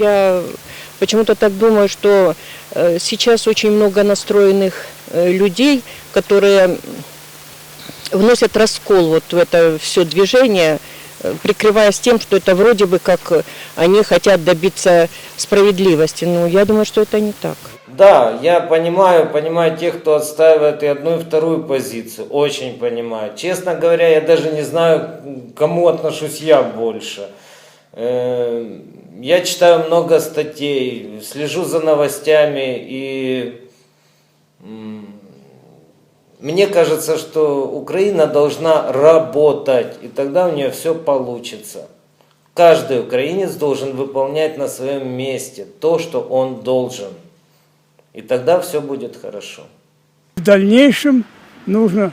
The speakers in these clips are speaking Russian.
Я почему-то так думаю, что э, сейчас очень много настроенных э, людей, которые вносят раскол вот в это все движение, э, прикрываясь тем, что это вроде бы как они хотят добиться справедливости. Но я думаю, что это не так. Да, я понимаю, понимаю тех, кто отстаивает и одну, и вторую позицию. Очень понимаю. Честно говоря, я даже не знаю, к кому отношусь я больше. Я читаю много статей, слежу за новостями и мне кажется, что Украина должна работать, и тогда у нее все получится. Каждый украинец должен выполнять на своем месте то, что он должен. И тогда все будет хорошо. В дальнейшем нужно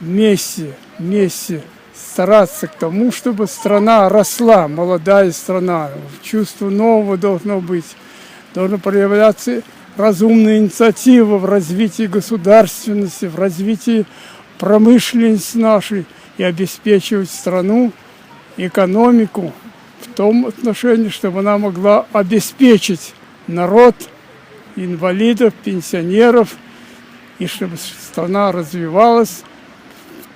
вместе, вместе стараться к тому, чтобы страна росла, молодая страна. Чувство нового должно быть, должна проявляться разумная инициатива в развитии государственности, в развитии промышленности нашей и обеспечивать страну, экономику в том отношении, чтобы она могла обеспечить народ, инвалидов, пенсионеров, и чтобы страна развивалась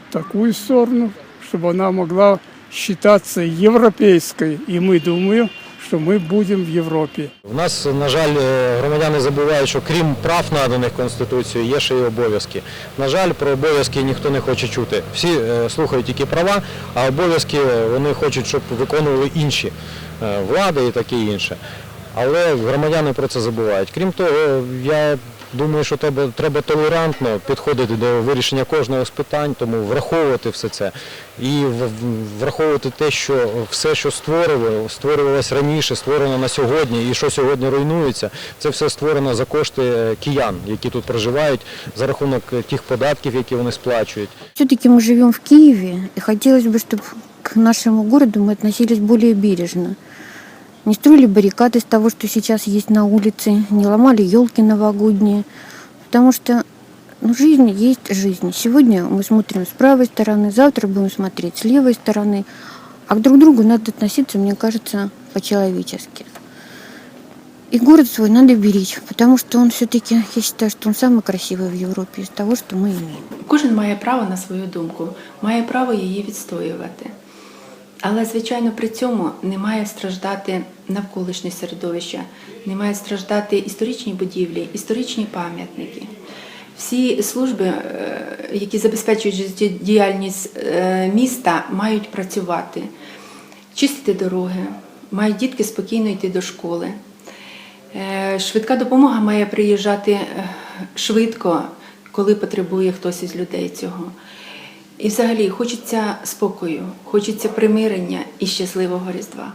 в такую сторону, чтобы она могла считаться европейской. И мы думаем, что мы будем в Европе. У нас, на жаль, е, громадяни забувають, що крім прав наданих Конституцією, є ще й обов'язки. На жаль, про обов'язки ніхто не хоче чути. Всі е, слухають тільки права, а обов'язки е, вони хочуть, щоб виконували інші е, влади і таке інше. Але громадяни про це забувають. Крім того, я думаю, що треба, треба толерантно підходити до вирішення кожного з питань, тому враховувати все це і в- в- враховувати те, що все, що створювало, створювалось раніше, створено на сьогодні і що сьогодні руйнується, це все створено за кошти е, киян, які тут проживають, за рахунок е, тих податків, які вони сплачують. Все-таки мы живем в Киеве, и хотелось бы, чтобы к нашему городу мы относились более бережно. Не строили баррикады из того, что сейчас есть на улице, не ломали елки новогодние. Потому что ну, жизнь есть жизнь. Сегодня мы смотрим с правой стороны, завтра будем смотреть с левой стороны. А к друг другу надо относиться, мне кажется, по-человечески. И город свой надо беречь, потому что он все-таки, я считаю, что он самый красивый в Европе из того, что мы имеем. Кожен має право на свою думку, має право її відстоювати. Але, звичайно, при цьому не має страждати навколишнє середовище, не має страждати історичні будівлі, історичні пам'ятники. Всі служби, е, які забезпечують життєдіяльність е, міста, мають працювати, чистити дороги, мають дітки спокійно йти до школи. Е, Швидка допомога має приїжджати швидко, коли потребує хтось із людей цього. І взагалі хочеться спокою, хочеться примирення і щасливого Різдва.